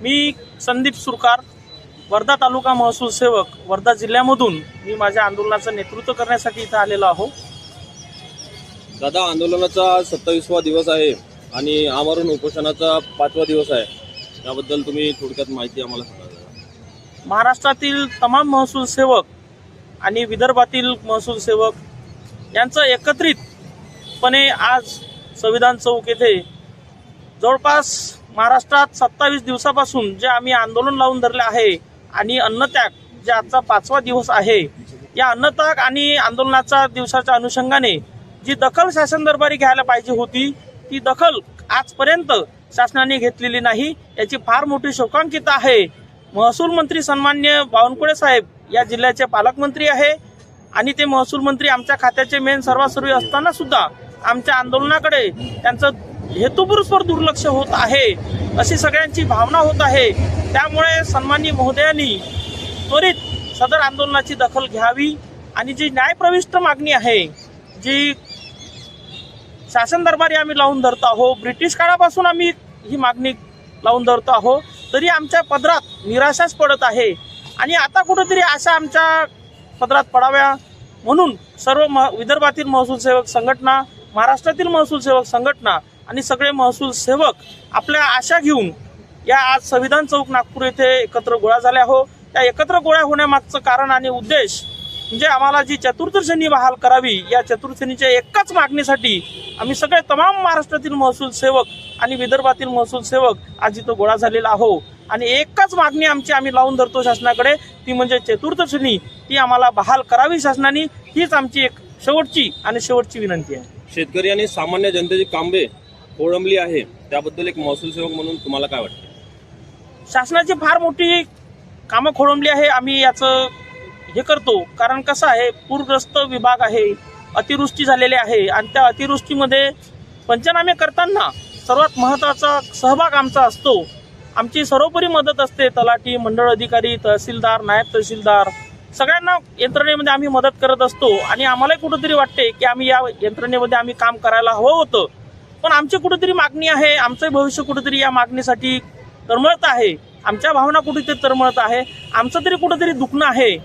मी संदीप सुरकार वर्धा तालुका महसूल सेवक वर्धा जिल्ह्यामधून मी माझ्या आंदोलनाचं नेतृत्व करण्यासाठी इथं आलेलो आहो दादा आंदोलनाचा सत्तावीसवा दिवस आहे आणि आमरण उपोषणाचा पाचवा दिवस आहे त्याबद्दल तुम्ही थोडक्यात माहिती आम्हाला सांगा. महाराष्ट्रातील तमाम महसूल सेवक आणि विदर्भातील महसूल सेवक यांचं एकत्रितपणे आज संविधान चौक येथे जवळपास महाराष्ट्रात सत्तावीस दिवसापासून जे आम्ही आंदोलन लावून धरले आहे आणि अन्नत्याग जे आजचा पाचवा दिवस आहे या अन्नत्याग आणि आंदोलनाच्या दिवसाच्या अनुषंगाने जी दखल शासन दरबारी घ्यायला पाहिजे होती ती दखल आजपर्यंत शासनाने घेतलेली नाही याची फार मोठी शोकांकिता आहे. महसूल मंत्री सन्मान्य बावनकुळे साहेब या जिल्ह्याचे पालकमंत्री आहे आणि ते महसूल मंत्री आमच्या खात्याचे मेन सर्वासर्वी असताना सुद्धा आमच्या आंदोलनाकडे त्यांचं हेतुपुरस्पर दुर्लक्ष होत आहे अशी सगळ्यांची भावना होत आहे. त्यामुळे सन्माननीय महोदयांनी त्वरित सदर आंदोलनाची दखल घ्यावी आणि जी न्यायप्रविष्ट मागणी आहे जी शासन दरबारी आम्ही लावून धरतो आहो ब्रिटिश काळापासून आम्ही ही मागणी लावून धरतो आहो तरी आमच्या पदरात निराशाच पडत आहे. आणि आता कुठंतरी आशा आमच्या पदरात पडाव्या. म्हणून सर्व म विदर्भातील महसूल सेवक संघटना महाराष्ट्रातील महसूल सेवक संघटना आणि सगळे महसूल सेवक आपल्या आशा घेऊन या आज संविधान चौक नागपूर येथे एकत्र गोळा झाले आहो. त्या एकत्र गोळ्या होण्यामागचं कारण आणि उद्देश म्हणजे आम्हाला जी चतुर्थश्रेणी बहाल करावी या चतुर्थश्रेणीच्या एकाच मागणीसाठी आम्ही सगळे तमाम महाराष्ट्रातील महसूल सेवक आणि विदर्भातील महसूल सेवक आज इथं गोळा झालेला आहो. आणि एकच मागणी आमची आम्ही लावून धरतो शासनाकडे ती म्हणजे चतुर्थश्रेणी ती आम्हाला बहाल करावी शासनाने हीच आमची एक शेवटची आणि शेवटची विनंती आहे. शेतकरी आणि सामान्य जनतेची कांबे खोळंबली आहे. त्याबद्दल एक महसूल सेवक म्हणून तुम्हाला काय वाटतं? शासनाची फार मोठी कामं खोळंबली आहे. आम्ही याचं हे करतो. कारण कसं आहे पूरग्रस्त विभाग आहे अतिवृष्टी झालेली आहे आणि त्या अतिवृष्टीमध्ये पंचनामे करताना सर्वात महत्त्वाचा सहभाग आमचा असतो. आमची सर्वोपरी मदत असते. तलाठी मंडळ अधिकारी तहसीलदार नायब तहसीलदार सगळ्यांना यंत्रणेमध्ये आम्ही मदत करत असतो. आणि आम्हालाही कुठंतरी वाटते की आम्ही या यंत्रणेमध्ये आम्ही काम करायला हवं होतं. पण आमची कुठेतरी मागणी आहे आमचं भविष्य कुठेतरी या मागणीसाठी तळमळत आहे. आमच्या भावना कुठेतरी तळमळत आहे. आमचं तरी कुठेतरी दुखणं आहे.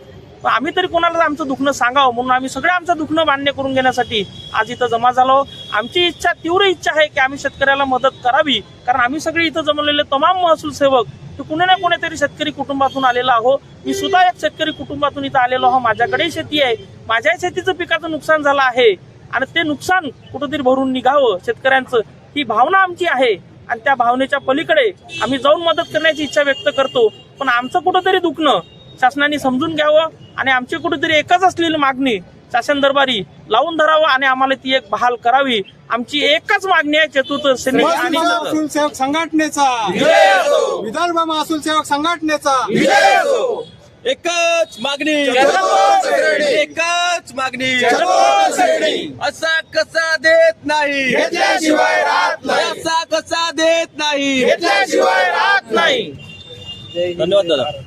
पण आम्ही तरी कोणाला आमचं दुखणं सांगावं म्हणून आम्ही सगळे आमचं दुखणं मान्य करून घेण्यासाठी आज इथं जमा झालो. आमची इच्छा तीव्र इच्छा आहे की आम्ही शेतकऱ्याला मदत करावी. कारण आम्ही सगळे इथं जमलेले तमाम महसूल सेवक ते कुणी ना कोणीतरी शेतकरी कुटुंबातून आलेलो आहो मी सुद्धा एक शेतकरी कुटुंबातून इथं आलेलो आहो माझ्याकडेही शेती आहे. माझ्याही शेतीचं पिकाचं नुकसान झालं आहे. आणि ते नुकसान कुठंतरी भरून निघावं शेतकऱ्यांचं. ही भावना आमची आहे आणि त्या भावनेच्या पलीकडे आम्ही जाऊन मदत करण्याची इच्छा व्यक्त करतो. पण आमचं कुठंतरी दुखणं शासनाने समजून घ्यावं आणि आमची कुठेतरी एकच असलेली मागणी शासन दरबारी लावून धरावं आणि आम्हाला ती एक बहाल करावी. आमची एकच मागणी आहे चतुर्थ सेवक संघटनेचा. विदर्भ महसूल सेवक संघटनेचा. एकच मागणी. एकच मागणी. असा कसा देत नाही. असा कसा देत नाही. धन्यवाद दादा.